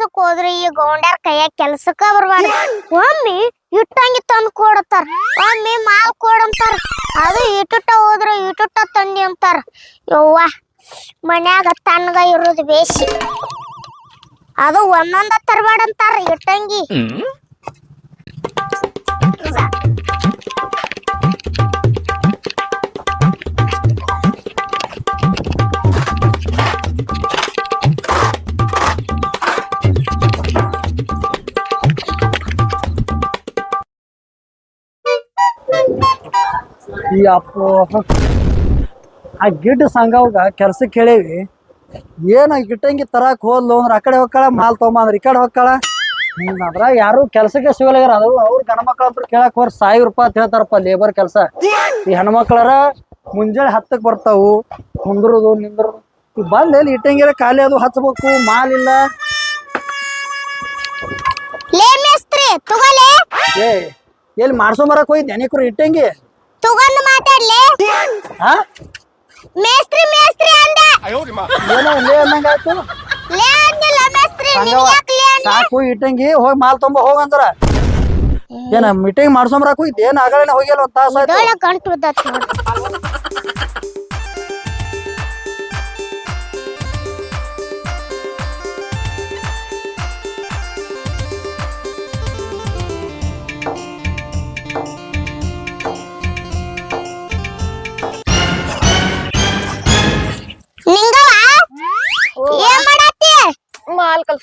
ಕೆಲ್ಸಕ್ ಹೋದ್ರೆ ಈ ಗೌಂಡ್ಯಾರ ಕೈಯಾಗ ಕೆಲ್ಸಕ್ಕ ಬರ್ಬಾರ್ದು. ಒಮ್ಮೆ ಇಟ್ಟಂಗಿ ತಂದ್ ಕೊಡತಾರ, ಒಮ್ಮೆ ಮಾಲ್ ಕೊಡಂತಾರ, ಅದು ಇಟ್ಟುಟ್ಟ ಹೋದ್ರ ಇಟ್ಟುಟ್ಟ ತಂದಿ ಅಂತಾರ. ಯವ್ವ, ಮನ್ಯಾಗ ತಣ್ಣಗ ಇರೋದು ಬೇಸಿ ಅದು ಒಂದೊಂದ ತರಬೇಡಂತಾರ ಇಟ್ಟಂಗಿ. ಈ ಅಪ್ಪ ಆ ಗಿಡ್ ಸಂಘವಾಗ ಕೆಲ್ಸಕ್ಕೆ ಕೇಳೇವಿ. ಏನು ಗಿಟ್ಟಂಗಿ ತರಕ್ ಹೋದ್ಲು ಅಂದ್ರೆ ಆ ಕಡೆ ಹೋಗ್ಕಳ ಮಾಲ್ ಅಂದ್ರೆ ಈ ಕಡೆ ಹೋಗ್ಕಳ. ಅದ್ರಾಗ ಯಾರು ಕೆಲ್ಸಕ್ಕೆ ಸಿಗಲಾಗ್ಯಾರ ಅದು ಅವ್ರ ಮಕ್ಳ ಅಂತ ಕೇಳಕ್ ಹೋರ್ ಸಾವಿರ ರೂಪಾಯಿ ಅಂತ ಹೇಳ್ತಾರಪ್ಪ ಲೇಬರ್ ಕೆಲಸ. ಈ ಹೆಣ್ಮಕ್ಳರ ಮುಂಜಾನೆ ಹತ್ತಕ್ ಬರ್ತಾವು. ಕುಂದ್ರದು ನಿಂದ್ರದು. ಈ ಬಂದ್ ಎಲ್ಲಿ ಇಟ್ಟಂಗಿರ ಖಾಲಿ ಅದು ಹಚ್ಬೇಕು ಮಾಲ್ ಇಲ್ಲ. ಏ ಎಲ್ಲಿ ಮಾಡ್ಸೊಂಬರಕ್ ಹೋಯ್ ನೆನಕ್ರು ಇಟ್ಟಂಗಿ. ತಗೊಂಡ್ ಮಾತಾಡ್ಲಿ? ಹಾ ಮೇಸ್ತ್ರಿ ಮೇಸ್ತ್ರಿ ಅಂದ. ಏನೋ ಲೇ ಅನ್ನಂಗಾಯ್ತು ಲೇ ಅಂದಿಲ್ಲ ಮೇಸ್ತ್ರಿ ಹಂಗವ. ನಿನ್ಗ್ಯಾಕ್ ಲೇ ಅಂದೆ? ಸಾಕು ಇಟ್ಟಂಗಿ. ಹೋಗಿ ಮಾಲ್ ತೊಂಬ ಹೋಗಂದ್ರ ಏನ ಮೀಟಿಂಗ್ ಮಾಡ್ಸೊಂಬರಾಕ್ ಹೋಗಿದ್ದೆ? ಏನ್ ಆಗಲೇ ಹೋಗಿಲ್ಲ ಒಂದ್ ತಾಸ ಆಯ್ತು. ಗಂಟು ನೋಡು.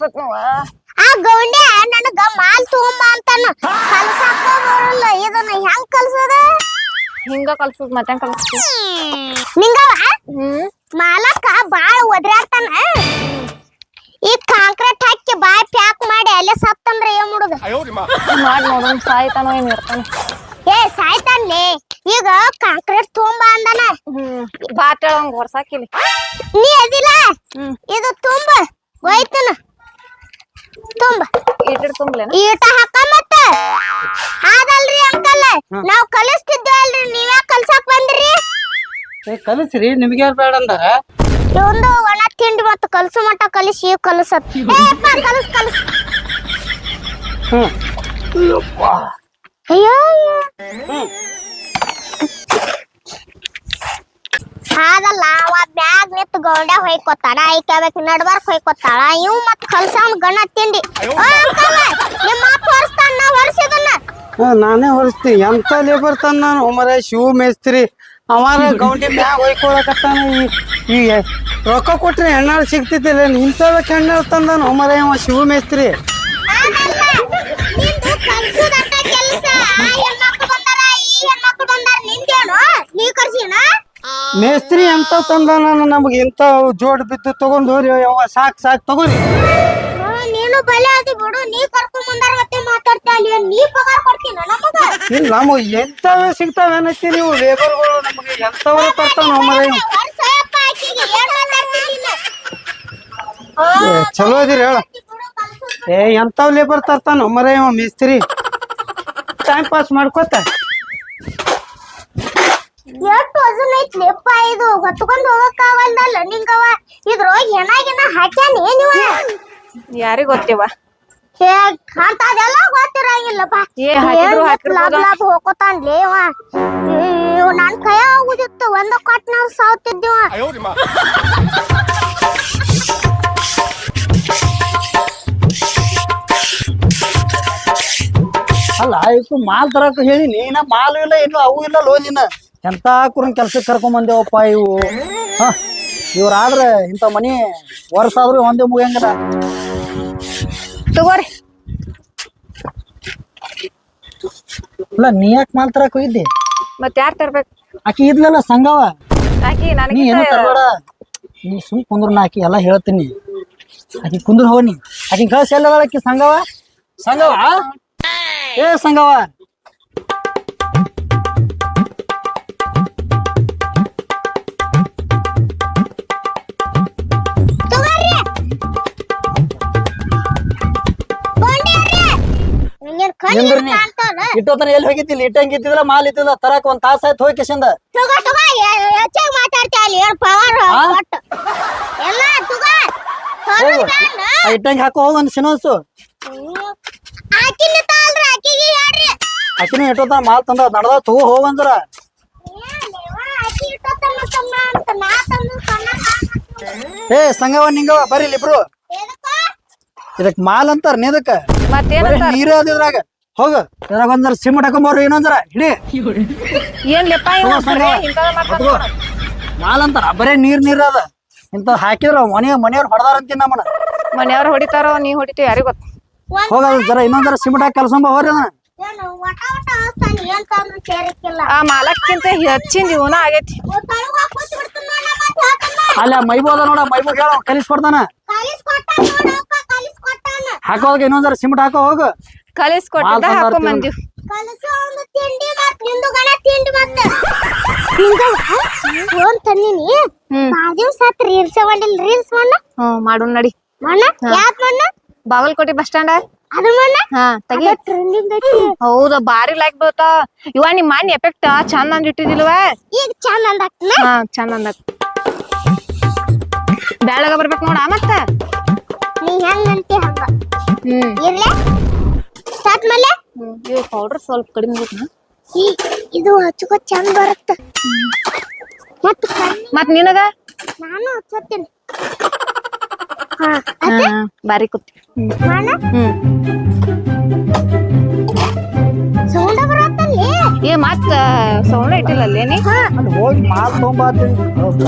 ಕಲ್ಸತ್ ನಾವ ಆ? ಗೌಂಡೆ ನನಗ ಮಾಲ್ ತಗೊಂಬ ಅಂತಾನ. ಕಲ್ಸಾಕ ಬರಲ್ಲ ಇದನ್ನ ಹೆಂಗ್ ಕಲ್ಸದ? ಹಿಂಗ ಕಲ್ಸುದ್ ಮತ್ತೆ ಕಲ್ಸತ್ ನಿಂಗವ? ಹ್ಮ್. ಮಾಲಕ ಬಾಳ ಒದ್ರಾಡ್ತಾನ. ಈ ಕಾಂಕ್ರೀಟ್ ಹಾಕಿ ಬಾಯ್ ಪ್ಯಾಕ್ ಮಾಡಿ ಅಲ್ಲೇ ಸತ್ತಂದ್ರೆ ಏನ್ ಮಾಡುದು? ಮಾಡ್ ನೋಡೋಣ ಸಾಯ್ತಾನೋ ಏನ್ ಇರ್ತಾನ. ಏ ಸಾಯ್ತಾನೆ ಈಗ ಕಾಂಕ್ರೀಟ್ ತುಂಬಾ ಅಂದನ. ಬಾಟಳ ಹೊರ್ಸಾಕಿಲ್ಲ ನೀ ಅದಿಲ್ಲ ಇದು ತುಂಬ ಹೋಯ್ತನ. ತುಂಬ ಇಟ್ಟಿಡ್ ತುಂಬ್ಲೇನ ಈಟ ಹಾಕ ಮತ್ತ ಅದಲ್ರಿ ಅಂಕಲ್ ನಾವ್ ಕಲಿಸ್ತಿದ್ವಿ ನೀವ್ಯಾ ಕಲ್ಸಕ್ ಬಂದ್ರಿ? ಕಲಿಸ್ರಿ. ನಿಮ್ಗೆ ಯಾರು ಬೇಡ ಅಂದಾರ? ಒಣ ತಿಂಡಿ ಮತ್ತೆ ಕಲಸು ಮಟ್ಟ ಕಲಿಸಿ ಕಲಸತ್. ಏಪ್ಪ ಅಪ್ಪ ಕಲಸ್ ಕಲಸ್. ಹ್ಮ್. ಅಯ್ಯೋ ಗೌಂಡ ಹೊಯ್ಕೊತಾಳ ಐಕ್ಯಾಬೇಕು ನಡ್ಬಾರ್ಕ್ ಹೊಯ್ಕೊತಾಳ ಇವ್ ಮತ್ ಕಲ್ಸವನ್ ಗಣ ತಿಂಡಿ. ಓ ಅಂಕಲ್ ನಿಮ್ಮ ಅಪ್ಪ ಹೊರಸ್ತಾನ ನಾ ಹೊರಸಿದನ್ನ. ಹಾ, ನಾನೇ ಹೊರಸ್ತೀನಿ ಎಂತ ಲೇಬರ್ ತಂದ ನಾನು? ಮರ ಶಿವ ಮೇಸ್ತ್ರಿ. ಅವಾರ ಗೌಂಡಿ ಮ್ಯಾಗ ಹೊಯ್ಕೊಳಕತ್ತಾನ ಈ ರೊಕ್ಕ ಕೊಟ್ರೆ ಹೆಣ್ಣಾಳು ಸಿಗ್ತಿದ್ದಿಲ್ಲ. ಇಂಥದಕ್ಕೆ ಹೆಣ್ಣಾಳು ತಂದಾನ ಮರ ಇವ ಶಿವ ಮೇಸ್ತ್ರಿ. ಆಗಲ್ಲ ನಿಂದು ನಾನು ನಮ್ಗೆ ಜೋಡ್ ಬಿದ್ದು ತಗೊಂಡು ಹೋರಿ ಅವ ಸಾಕ್ ಸಾಕ್ ತಗೋರಿ. ಹಾ, ನೀನು ಬಲೆ ಆದಿ ಬಿಡು. ನೀ ಕರ್ಕೊಂಡ್ ಬಂದಾರ ಮತ್ತೆ ಮಾತಾಡ್ತಾ ಅಲ್ಲಿ ನೀ ಪಗಾರ ಕೊಡ್ತೀನ ನಮಗ ಇಲ್ಲ ನಮಗೆ ಎಂತವೇ ಸಿಗ್ತಾವೇನತ್ತಿ ನೀವು? ಲೇಬರ್ಗಳು ನಮಗೆ ವರ್ಷಯಪ್ಪ ಆಕಿಗೆ ಏನ್ ಚಲೋ ಅದಿರಿ ಹೇಳ. ಏ ಲೇಬರ್ ತರ್ತಾನ ಮರ ಮೇಸ್ತ್ರಿ. ಟೈಮ್ ಪಾಸ್ ಮಾಡ್ಕೋತ. ಎಷ್ಟು ವಜನ್ ಐತ್ಲಿಪ್ಪ ಇದು ಹೊತ್ಕೊಂಡ್ ಹೋಗಕ್ಕಾಗಲ್ದಲ್ಲ ನಿಂಗವ ಇದ್ರೊಳಗ್ ಹೆಣ ಗಿಣ ಹಾಕ್ಯಾನ ಏನಿವ ಯಾರಿಗ್ ಗೊತ್ತಿವ? ಹೇ ಅಂತದೆಲ್ಲ ಗೊತ್ತಿರಂಗಿಲ್ಲಪ್ಪ. ಏ, ಹಾಕಿದ್ರು ಏನ್ ಹಾಕಿರ್ಬೋದು. ಲಾಭ ಲಾಭ ಹೋಗ್ಕೊತಾನ್ಲೇ ಇವ. ನನ್ ಕೈ ಆಗುದಿತ್ತು. ಒಂದ ಕೊಟ್ ನಾವ್ ಸಾವ್ತಿದ್ದೀವ ಅಲ್ಲ ಇವತ್ತು ಮಾಲ್ ತರಕ ಹೇಳಿ. ನೀನ ಮಾಲು ಇಲ್ಲ ಏನು ಅವು ಇಲ್ಲ ಲೋ ನೀನ ಎಂತ ಕುರನ್ ಕೆಲ್ಸಕ್ಕೆ ಕರ್ಕೊಂಡ್ ಬಂದೇವಪ್ಪ ಇವು? ಹ? ಇವ್ರಾದ್ರೆ ಇಂಥ ಮನಿ ವರ್ಷ ಆದ್ರೂ ಒಂದೇ ಮುಗಿಯಂಗಿಲ್ಲ. ತಗೋರಿ. ಇಲ್ಲ ನೀ ಯಾಕೆ ಮಾಲ್ ತರಕ್ ಹೋಗಿದ್ದೆ? ಮತ್ ಯಾರ್ ತರ್ಬೇಕು? ಆಕಿ ಇದ್ಲಲ್ಲ ಸಂಗವ ಆಕಿ ನೀ ತರಬೇಡ? ನೀ ಸುಮ್ ಕುಂದ್ರ ನಾ ಆಕಿ ಎಲ್ಲ ಹೇಳ್ತೀನಿ. ಆಕಿ ಕುಂದ್ರ ಹೋಗಿ ಆಕಿ ಕಳ್ಸಿ ಎಲ್ಲ ಆಕಿ ಸಂಗವ ಸಂಗವ ಏ ಸಂಗವ ಇಟ್ಟೋತನ ಎಲ್ಲಿ ಹೋಗಿದ್ದಿಲ್ಲ? ಇಟ್ಟಂಗ್ ಇದ್ದಿಲ್ಲ ಮಾಲ್ ಇದ್ದಿಲ್ಲ ತರಕ್ ಒಂದ್ ತಾಸ ಆಯ್ತು ಹೋಗಿ. ಕಿಶಂದ ಇಟ್ಟಂಗಿ ಹಾಕೋ ಒಂದು ಸಿನೋಸು ಮಾಲ್ ತಂದ ನಡ್ದ ತಗೋ ಹೋಗಂದ್ರ ಏ ಸಂಗವ ನಿಂಗವ ಬರ್ರಿ ಇಬ್ರು. ಇದಕ್ ಮಾಲ್ ಅಂತಾರ ನೆದಕ್ಕೆ ಬರೀ ಅದ ಇದ್ರಾಗ. ಹೋಗ. ಇದ್ರಾಗ ಒಂದ್ರ ಸಿಮ್ ಇನ್ನೊಂದ್ರ ಹಿಡಿ. ಏನ್ ಲೆಪ್ಪ ಇವ ಸಂಗವ. ಬರೇ ಇಂಥದ ನೀರು ತಗೋ. ಮಾಲ್ ಅಂತಾರ ಬರೇ ನೀರ್ ನೀರ್ ಅದ. ಇಂತ ಹಾಕಿದ್ರ ಮನೆ ಮನೆಯವ್ರು ಹೊಡೆದಾರ ಅಂತೀನಿ ನಮ್ಮನ ಮನೆಯವ್ರು ಹೊಡಿತಾರೋ ನೀ ಹೊಡಿತೀವಿ ಯಾರಿಗ್ ಗೊತ್ತ? ಹೋಗ ಅದು ಜರ ಇನ್ನೊಂದರ ಸಿಮೆಂಟ್ ಹಾಕಿ ಕಲ್ಸಂಬ ಹೋರಿ ಅದನ್ನ ಏನು ವಟ ವಟ ಅವಸ್ಥಾನ ಏನ್ ತಂದ್ರು ಸೇರಿಕ್ಕಿಲ್ಲ ಆ ಮಾಲಕ್ಕಿಂತ ಹೆಚ್ಚಿನ ಜೀವನ ಆಗೈತಿ. ತಳಗ ಹೇಳ್ತಾನ ಅಲ್ಲ ಮೈಬೋದ ನೋಡ ಮೈಬೋ ಹೇಳ ಕಲಿಸ್ಕೊಡ್ತಾನ. ಇನ್ನೊಂದರ ಸಿಮೆಂಟ್ ಹಾಕೋ ಹೋಗು. ಕಲಿಸ್ ಕೊಟ್ಟಿದ್ದ ಮಾಲ್ ಹಾಕೊಂಡ್ ಬಂದಿವ್ ಕಲಸು ಒಂದು ತಿಂಡಿ ಮತ್ ನಿಂದು ಗಣ ತಿಂಡಿ ಮತ್ತ ಫೋನ್ ತಂದಿನಿ. ಹ್ಮ್. ರೀಲ್ಸ್ ಮಾಡಿಲ್ ರೀಲ್ಸ್ ಮಣ್ಣ. ಹ್ಮ್ ಮಾಡು ನಡಿ. ಮಣ್ಣ? ಬಾಗಲಕೋಟೆ ಬಸ್ ಸ್ಟ್ಯಾಂಡ್ ಅದು ಮಣ್ಣ? ಹಾ ತಗಿ. ಟ್ರೆಂಡಿಂಗ್ ಐತಿ. ಹೌದ ಬಾರಿ ಲೈಕ್ ಬೀಳ್ತ. ಇವ ನಿಮ್ ಮನ್ ಎಫೆಕ್ಟ್ ಚಂದ ಅಂದ್ ಇಟ್ಟಿದಿಲ್ವ ಈಗ ಚಂದ ಹಾ ಚಂದ ಅಂದ ಬ್ಯಾಳಗ ಬರ್ಬೇಕು ನೋಡ ಮತ್ತ? ನೀ ಹೆಂಗ್ ಅಂತಿ ಹಂಗ? ಹ್ಮ್. ಇರ್ಲೆ? ಸ್ಟಾರ್ಟ್ ಮಲ್ಲೆ ಇವ್ ಪೌಡರ್ ಸ್ವಲ್ಪ ಕಡಿಮೆ ಬೇಕು ಈ ಇದು ಹಚ್ಚಕ ಚಂದ ಬರುತ್ತೆ. ಮತ್ತ ಮತ್ ನಿನಗ? ನಾನು ಹಚ್ಚತ್ತೀನಿ ಹಾ ಬಾರಿ ಕುತ್ತಿ ನಾನು ಸೌಂಡ ಬರತ್ತಲ್ಲಿ? ಏ ಮತ್ತ ಸೌಂಡ ಇಟ್ಟಿಲ್ಲ ಅಲ್ಲೇನಿ ಅಲ್ಲಿ ಹೋಗಿ ಮಾಲ್ ತೊಗೊಂಬಾತೀನಿ.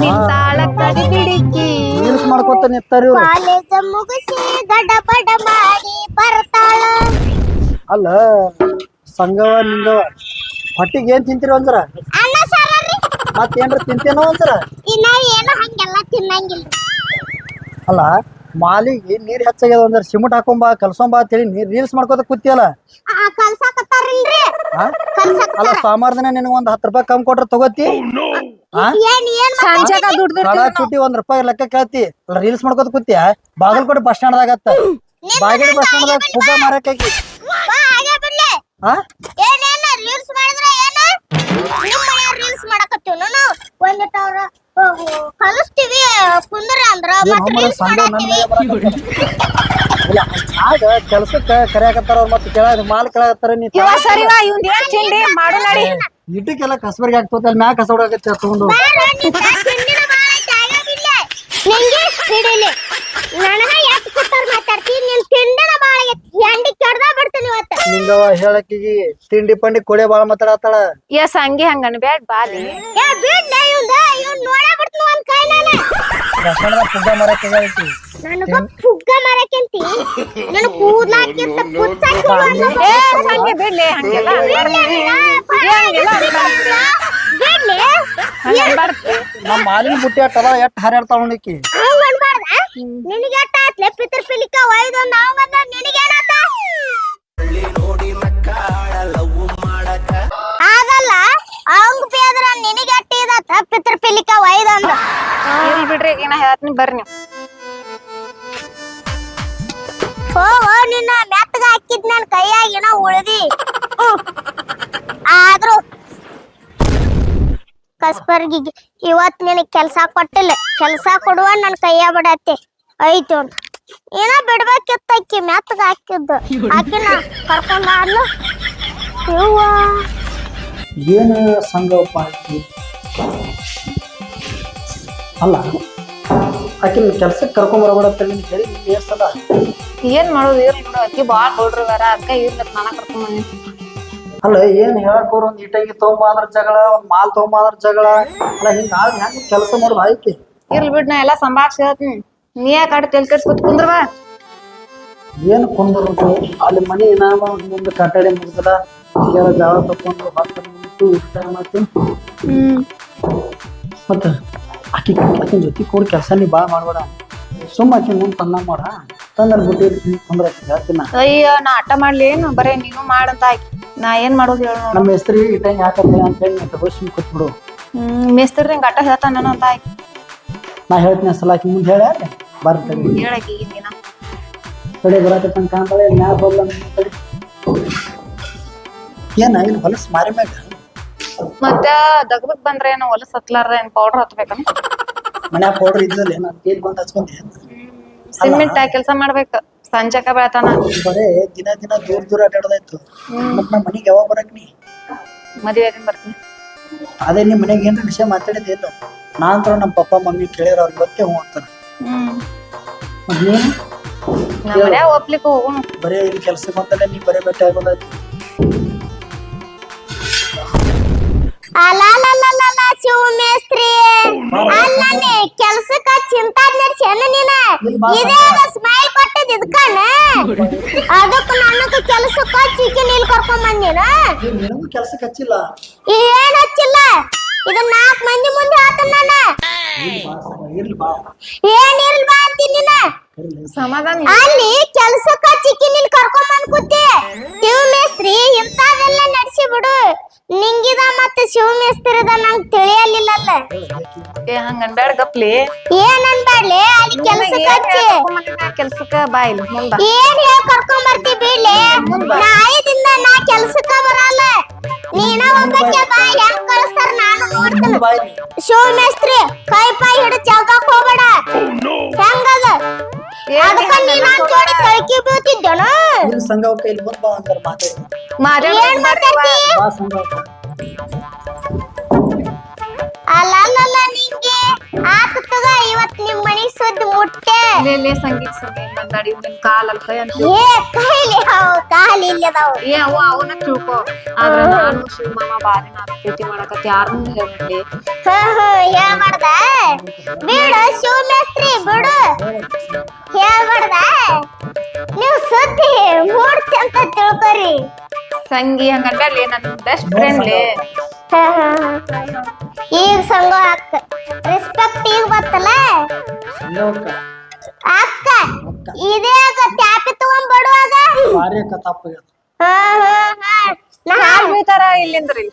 ನಿಂತಾಳ ಕಡಿ ಬಿಡಿಕಿ ರೀಲ್ಸ್ ಮಾಡ್ಕೊತ ನಿಂತಾರ ಇವ್ರು. ಕಾಲೇಜ್ ಮುಗಿಸಿ ಮಾಡಿ ಬರ್ತಾಳ. ಅಲ್ಲ ಸಂಗವ ನಿಂಗವ ಹೊಟ್ಟಿಗೆ ಏನ್ ತಿಂತೀರ ಅಂದ್ರ? ಅಣ್ಣ ಸಾರ್ರಿ ಮತ್ ಏನ್ರ ತಿಂತೇನೋ ಅಂದ್ರ? ಇನ್ನ ಏನು ಹಂಗೆಲ್ಲ ತಿನ್ನಂಗಿಲ್ಲ. ಅಲ್ಲ ಮಾಲಿಗೆ ನೀರ್ ಹೆಚ್ಚಾಗ್ಯದ ಅಂದ್ರ ಸಿಮೆಂಟ್ ಹಾಕೊಂಬಾ ಕಲ್ಸೊಂಬಾ ಅಂತೇಳಿ ನೀರ್ ರೀಲ್ಸ್ ಮಾಡ್ಕೋತ ಕೂತಿಯಲ್ಲ? ಆ ಕಲ್ಸಾಕತ್ತಾರಿಲ್ರಿ. ಆ? ಕಲ್ಸಾಕ ಅಲ್ಲ ಸೋಮವಾರ ದಿನ ನಿನಗ ಒಂದ್ ಹತ್ತು ರೂಪಾಯಿ ಕಮ್ಮಿ ಕೊಟ್ರ ತಗೋತಿ? ಆ? ಏನ್ ಏನ್ ಸಂಜಾಗ ದುಡ್ದು ಕಡ ಚುಟ್ಟಿ ಒಂದ್ ರೂಪಾಯಿ ಲೆಕ್ಕ ಕೇಳ್ತಿ. ರೀಲ್ಸ್ ಮಾಡ್ಕೋತ ಕೂತಿಯ? ಬಾಗಲಕೋಟೆ ಬಸ್ ಸ್ಟ್ಯಾಂಡ್ ದಾಗತ್ತ ಬಾಗೇಡಿ ಬಸ್ ಸ್ಟ್ಯಾಂಡ್ ದಾಗ ಪುಗ್ಗ ಮಾರಕ್ಕಾಗಿ. ಏನೇನ ರೀಲ್ಸ್ ಮಾಡಿದ್ರ ಏನ? ನಿಮ್ಮ ಮನ್ಯಾಗ ರೀಲ್ಸ್ ಮಾಡಕತ್ತೀವಿ ನಾನು. ಒಂದಿಟ್ ಅವ್ರ ಕಲಿಸ್ತೀವಿ ಕುಂದ್ರಿ ಅಂದ್ರ ಏನ್ ಮತ್ ಹೋಮರ ರೀಲ್ಸ್ ಮಾಡತ್ತೀವಿ ಇಲ್ಲ ಆಗ ಕೆಲ್ಸಕ್ಕ ಕರೆಯಾಕತ್ತಾರ ಅವ್ರ ಮತ್ತೆ ಕೇಳ ಮಾಲ್ ಕೇಳಾಕತ್ತಾರ ನೀ ಇವ ಸರಿವಾ ಏನ್ ತಿಂಡಿ ಮಾಡು ನಡಿ. ಇಟ್ಟಕ್ಕೆಲ್ಲ ಕಸಬರ್ಗೆ ಆಗ್ತದ ಅಲ್ಲಿ ಮ್ಯಾಗ ಕಸ ಹೊಡಕತ್ತೆ ತಗೊಂಡು ನಿಂಗೆ ಹಿಡಿಲಿ. ನನಗ ಯಾಕೆ ಕೊಟ್ಟಾರ ಮಾತಾಡ್ತೀನಿ ನಿನ್ ತಿಂಡಿನ ಬಾಳ ಎಂಡಿ ಕೆಡ್ದ ಬಿಡ್ತೀನಿ ಇವತ್ತ. ನಿಂಗವ ಹೇಳಕ್ಕಿಗಿ ತಿಂಡಿ ಪಂಡಿ ಕೊಡೆ ಬಾಳ ಮಾತಾಡತ್ತಾಳ. ಎಸ್ ಹಂಗೆ ಹಂಗ ಅನ್ಬ್ಯಾಡ್ ಬಾಲಿ ಏ ಬಿಡ್ಲೆ ಇವಂದ ಇವ್ನ್ ನೋಡೇ ಬಿಡ್ತೀನಿ ಒಂದ್ ಕೈ ನಾನು. ಬಸ್ ಸ್ಟ್ಯಾಂಡ್ ದಾಗ ಪುಗ್ಗ ಮಾರಕ್ಕೆ ಹೇಳ್ತಿ ನನಗ ಪುಗ್ಗ ಮರಕ್ಕಿಂತಿ ನನ್ ಕೂದ್ಲಾಕಿಂತ ಪುಚ್ಚಾಕಿ ಏ ಹಂಗೆ ಬಿಡ್ಲಿ ಹಂಗೆಲ್ಲ. ಬಿಡ್ಲಿ ಹಂಗ ಅನ್ಬಾರ್ದು. ನಮ್ಮ ಮಾಲಿನ ಬುಟ್ಟಿ ಅಟ್ಟದ ಎಷ್ಟ್ ಹರ್ಯಾಡ್ತಾಳ ನೋಡಿಕಿ ಹಂಗ ಅನ್ಬಾರ್ದ ನಿನಗೆ ಎಟ್ಟ ಆತ್ಲೆ ಪಿತೃ ನೋಡಿ ಒಯ್ದೊಂದ್ ಲವ್ ಮಾಡಕ. ಆಗಲ್ಲ ಅವಂಗ ಬೇದ್ರ ನಿನಗೆ ಅಟ್ಟಿದ ಪಿತೃಪಿಲಿಕ ಪಿತೃ ಪಿಲಿಕ ಒಯ್ದೊಂದು ಇರ್ಲಿ ಬಿಡ್ರಿ ಏನ ಹೇಳ್ತೀನಿ ಬರ್ರಿ ನೀವು. ಹೋಗೋ ನಿನ್ನ ಮೆತ್ತಗ ಹಾಕಿದ್ ನನ್ ಕೈಯಾಗ ಏನೋ ಉಳಿದಿ. ಆದ್ರು ಆದ್ರೂ ಕಸ್ಬರ್ಗಿಗೆ ಇವತ್ ನಿನಗ್ ಕೆಲ್ಸ ಕೊಟ್ಟಿಲ್ಲ. ಕೆಲ್ಸ ಕೊಡುವ ನನ್ ಕೈಯ ಬಿಡತ್ತೆ. ಐತು ಅಂತ ಏನೋ ಬಿಡ್ಬೇಕಿತ್ತ ಅಕ್ಕಿ ಮೆತ್ತಗ ಹಾಕಿದ್ದು. ಆಕಿನ ಕರ್ಕೊಂಡ್ ಯವ್ವ. ಏನ ಸಂಗಪ್ಪ ಆಕಿ? ಅಲ್ಲ ಆಕಿನ ಕೆಲ್ಸಕ್ಕೆ ಕರ್ಕೊಂಡ್ ಬರಬೇಡಂತ ನೀನ್ ಹೇಳಿ ಎಷ್ಟಲ್ಲ ಏನ್ ಮಾಡೋದು? ಇರ್ಲಿ ಬಿಡು. ಅಕ್ಕಿ ಬಾಳ್ ಹುಡ್ರು ಬೇರ ಅದಕ್ಕ ಇರ್ಬೇಕು ನಾನ ಕರ್ಕೊಂಡ್ ಅಲ್ಲ ಏನು ಹೇಳಕ್ ಅವ್ರು ಒಂದ್ ಇಟಾಗಿ ತಗೊಂಬಾದ್ರ ಜಗಳ ಒಂದು ಮಾಲ್ ತಗೊಂಬಾದ್ರ ಜಗಳ. ಅಲ್ಲ ಹಿಂಗ ಆಗ ಹೆಂಗ್ ಕೆಲಸ ಮಾಡೋದು ಆಯ್ತಿ ಇರ್ಲಿ ಬಿಡ್. ನಾ ಎಲ್ಲಾ ಸಂಭಾಷಿಸ್ತೀನಿ ಹೇಳ್ತೀನಿ. ನೀ ಯಾಕೆ ಆಡ ತೆಲ್ ಕೆಡ್ಸ್ಕೊತ್ ಕುಂದ್ರವ ಏನ್ ಕುಂದ್ರು ಅಲ್ಲಿ ಮನೆ ನಾಮ ಮುಂದೆ ಕಟ್ಟಡಿ ಮುಗ್ದಲ್ಲ ಎಲ್ಲ ಜಾಗ ತಕೊಂಡು ಭಕ್ತರ ಊಟ ಮಾಡ್ತೀನಿ. ಹ್ಮ್. ಮತ್ತ ಆಕಿ ಆಕಿನ ಜೊತೆ ಕೂಡ ಕೆಲಸ ನೀ ಭಾಳ ಮಾಡ್ಬೇಡ. ಸುಮ್ಮ ಆಕಿ ಮುಂದೆ ತನ್ನ ಮಾಡ ತಂದ್ರೆ ಬಿಟ್ಟು ಕುಂದ್ರ ಹೇಳ್ತೀನಿ. ಅಯ್ಯೋ ನಾ ಆಟ ಮಾಡ್ಲಿ ಏನು? ಬರೇ ನೀನು ಮಾಡಂತ ಆಕಿ. ನಾ ಏನ್ ಮಾಡೋದು ಹೇಳು ನೋಡು. ನಮ್ಮ ಹೆಸ್ರಿ ಇಟ್ಟಂಗೆ ಯಾಕಂತ ಅಂತ ಹೇಳಿ ನಾ ತಗೋ ಕೂತ್ಬಿಡು. ಹ್ಮ್ ಮೇಸ್ತಿರ್ ನಿಂಗೆ ಆಟ ಹೇಳ್ತಾನ ಅಂತ ಆಕಿ. ನಾ ಹೇಳ್ತೀನಿ ಸಲ ಆಕಿ ಮುಂದೆ ಹೇಳ. ಬರ್ತೀನಿ ಹೇಳಕಿ ಈಗಿನ ದಿನ ಕಡೆ ಬರಕತ್ತಂಗ ಕಾಣ್ತಾಳೆ ಮ್ಯಾಗ ಹೋಗ್ಲ ಕಡೆ. ಏನ ಇಲ್ಲಿ ಹೊಲಸ್ ಮಾರಿ ಮ್ಯಾಗ? ಮತ್ತ ದಗ್ದಕ್ ಬಂದ್ರ ಏನೋ ಹೊಲಸ್ ಹತ್ಲಾರ್ದ ಏನ್ ಪೌಡರ್ ಹತ್ಬೇಕನ್? ಮನ್ಯಾಗ ಪೌಡ್ರ್ ಇದ್ದಲ್ಲ ಏನ ತೇಲ್ ಬಂದು ಹಚ್ಕೊಂಡೆ? ಸಿಮೆಂಟ್ ಕೆಲಸ ಮಾಡ್ಬೇಕು. ಸಂಜಾಕ ಬೆಳತಾನ. ಬರೇ ದಿನ ದಿನ ದೂರ ದೂರ ಅಡ್ಡಾಡೋದಾಯ್ತು ಮತ್ ನಮ್ ಮನಿಗ್ ಯಾವಾಗ ಬರಕ್ ನೀ? ಮದ್ವೆ ಆಗಿನ್ ಬರ್ತೀನಿ. ಅದೇ ನಿಮ್ ಮನೆಗೆ ಏನ್ರ ವಿಷಯ ಮಾತಾಡಿದ ಇಲ್ಲ ನಾನ್ ನಮ್ಮ ಪಪ್ಪ ಮಮ್ಮಿ ಕೇಳಿರೋ ಅವ್ರ ಗೊತ್ತೇ ಹ್ಞೂ ನಮ್ಮ ಮನ್ಯಾಗ ಒಪ್ಲಿಕ್ಕೆ ಹೋಗುಣ. ಬರೇ ಇಲ್ಲಿ ಕೆಲ್ಸಕ್ಕೆ ನೀ ಬರೇ ಭೇಟಿ ಆಗೋದಾಯ್ತು ಅಲಾಲಲಲಲ ಶಿವ ಮೇಸ್ತ್ರಿ ಅಲ್ಲನೆ ಕೆಲ್ಸಕ್ಕ ಚಿಂತಾ ನಡ್ಸ್ಯಾನ ನೀನ? ಇದೇ ಸ್ಮೈಲ್ ಕೊಟ್ಟದ್ ಅದಕ್ಕ ನನಗ ಕೆಲ್ಸಕ್ಕ ಚಿಕ್ಕಿ ನೀಲ್ ಕರ್ಕೊಂಡ್ ಬಂದಿನ? ನೀನ್ ನಿನಗೂ ಕೆಲ್ಸಕ್ಕೆ ಹಚ್ಚಿಲ್ಲ. ಏನ್ ಹಚ್ಚಿಲ್ಲ? ಇದು ನಾಲ್ಕು ಮಂದಿ ಮುಂದೆ ನಾನ. ಏನ್ ಇರ್ಲ್ ಬಾ ಅಂತೀನಿ ಸಮಾಧಾನ ಅಲ್ಲಿ ಕೆಲ್ಸಕ್ಕ ಚಿಕ್ಕಿ ನೀಲ್ ಕರ್ಕೊಂಡ್ ಬಂದ್ ಕೂತಿ ಶಿವ ಮೇಸ್ತ್ರಿ ಇಂತಾದೆಲ್ಲ ನಡ್ಸಿ ಬಿಡು. ನಿಂಗಿದ ಮತ್ತೆ ಶಿವ ಮೇಸ್ತ್ರಿದ ನಂಗ್ ತಿಳಿಯಲಿಲ್ಲಲ್ಲ ಏ ಹಂಗ ಅನ್ಬೇಡ ಗಪ್ಲಿ. ಏನ್ ಅನ್ಬೇಡ್ಲಿ ಅಲ್ಲಿ ಕೆಲ್ಸಕ್ಕ ಹಚ್ಚಿ. ಕೆಲ್ಸಕ್ಕ ಬಾ ಇಲ್ಲಿ ಮುಂದ ಏನ್ ಹೇಳ ಕರ್ಕೊಂಡ್ ಬರ್ತಿ ಬಿಡ್ಲಿ ನಾಯಿದಿಂದ ನಾ ಕೆಲ್ಸಕ್ಕ ಬರಲ್ಲ. ನೀನ ಒಬ್ಬಕ್ಕೆ ಬಾ ಹೆಂಗ್ ಕಳಿಸ್ತಾರ ನಾನು ನೋಡ್ತೀನಿ. ಶಿವ ಮೇಸ್ತ್ರಿ ಕೈ ಪೈ ಹಿಡಿದು ಚೌಕಕ್ ಹೋಗ್ಬೇಡ. ಹೆಂಗದ? ಅದಕ್ಕ ನೀ ನನ್ ಜೋಡಿ ತಳಕಿ ಬೀಳ್ತಿದ್ದೇನ? ಸಂಘವಕ್ಕ ಇಲ್ಲಿ ಬಂದ್ ಬಾ ಅಂತಾರ ಮಾತಾಡಿ. ಏನ್ ಮಾತಾಡ್ತಿ? ಬಾ. ಸಂಘವಕ್ಕ ಮುಟ್ಟೆ ಇಲ್ಲೇ ಸಂಗೀತ ಸಂಗೀತ ಬಂದಾಡಿ ನಿನ್ ಕಾಲಲ್ಲಿ ಕೈ ಅಂತ ಏ ಕೈಲಿ ಅವ್ ಕಾಲಿ ಅದಾವು ಏ ಅವ ಅವನ ತಿಳ್ಕೊ. ಆದ್ರ ನಾನು ಶಿವಮಾಮ ಬಾರಿ ನಾನು ಪ್ರೀತಿ ಮಾಡಕ ಯಾರನ್ನು ಹೇಳ್ಬಿಡ್ಲಿ ಹ ಹ ಮಾಡ್ದಾ? ಬಿಡು ಶಿವ ಮೇಸ್ತ್ರಿ ಬಿಡು ಹೇಳ್ಬಾರ್ದ ನೀವು ಸುದ್ದಿ ಮೂರ್ತಿ ಅಂತ ತಿಳ್ಕೊರಿ. ಸಂಗಿ ಹಂಗ ಲೇ ನನ್ನ ಬೆಸ್ಟ್ ಫ್ರೆಂಡ್ ಲೇ. ಹ, ಹ. ಈಗ ಸಂಗ ಅಕ್ಕ ರೆಸ್ಪೆಕ್ಟ್ ಈಗ ಬತ್ತಲ್ಲ? ಸಂಘವಕ್ಕ ಅಕ್ಕ ಇದೇ ತಗೊಂಡ್ ಬಡುವಾಗ ಭಾರಿ ಕತಾಪ ಹಾ ಹ, ಹ. ನಾ ಇಲ್ಲಿಂದ್ರಿ?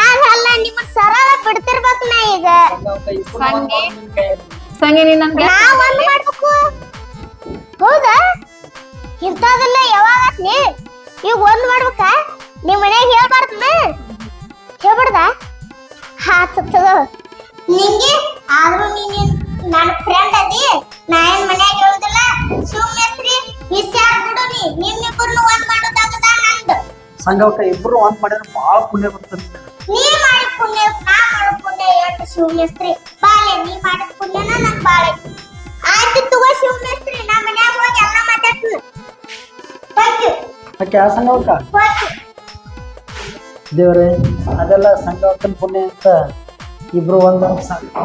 ಆಗಲ್ಲ ನಿಮ್ಮ ಸರಳ ಬಿಡ್ತಿರ್ಬೇಕು ನಾ ಈಗ. ಸಂಗಿ ಸಂಗಿ ನೀನ್ ನನ್ಗೆ ನಾ ಒಂದ್ ಮಾಡ್ಬೇಕು. ಹೌದಾ? ಇಂಥದೆಲ್ಲ ಯಾವಾಗ ಆತ್ಲಿ? ಈಗ ಒಂದ್ ಮಾಡ್ಬೇಕ? ನಿಮ್ ಮನ್ಯಾಗ ಹೇಳ್ಬಾರ್ದನ ಹೇಳ್ಬಾರ್ದ? ಹಾ ತಗೋ ನಿಂಗೆ ಆದ್ರೂ ನೀನು ನನ್ನ ಫ್ರೆಂಡ್ ಅದಿ? ನಾ ಏನ್ ಮನ್ಯಾಗ ಹೇಳುದಿಲ್ಲ ಸುಮ್ಮನೆ ಸ್ತ್ರೀ ವಿಚಾರ ಬಿಡು ನೀ ನಿಮ್ಮಿಬ್ಬರನ್ನು ಒಂದ್ ಮಾಡೋದಾಗದ ನಂದು? ಸಂಘವಕ್ಕ ಇಬ್ರು ಒಂದ್ ಮಾಡಿದ್ರೆ ಬಾಳ ಪುಣ್ಯ ಬರ್ತದೆ ನೀ ಮಾಡಿದ ಪುಣ್ಯ ನಾ ಮಾಡೋ ಪುಣ್ಯ ಎಷ್ಟು ಶಿವಮೇಸ್ತ್ರಿ ಬಾಳೆ ನೀ ಮಾಡಿದ ಪುಣ್ಯನ ನನ್ ಬಾಳೆ. ಆಯ್ತು ತಗೋ ಶಿವಮೇಸ್ತ್ರಿ ನಾ ಮನ್ಯಾಗ ಹೋಗಿ ಎಲ್ಲ ಮಾತಾಡ್ತೀನಿ. ಥ್ಯಾಂಕ್ ಯು ಯಾಕೆ ಆ ಸಂಘವಕ್ಕ ದೇವ್ರೆ ಅದೆಲ್ಲ ಸಂಘವಕ್ಕನ ಪುಣ್ಯ ಅಂತ ಇಬ್ರು ಒಂದ್ ಸಾಕು.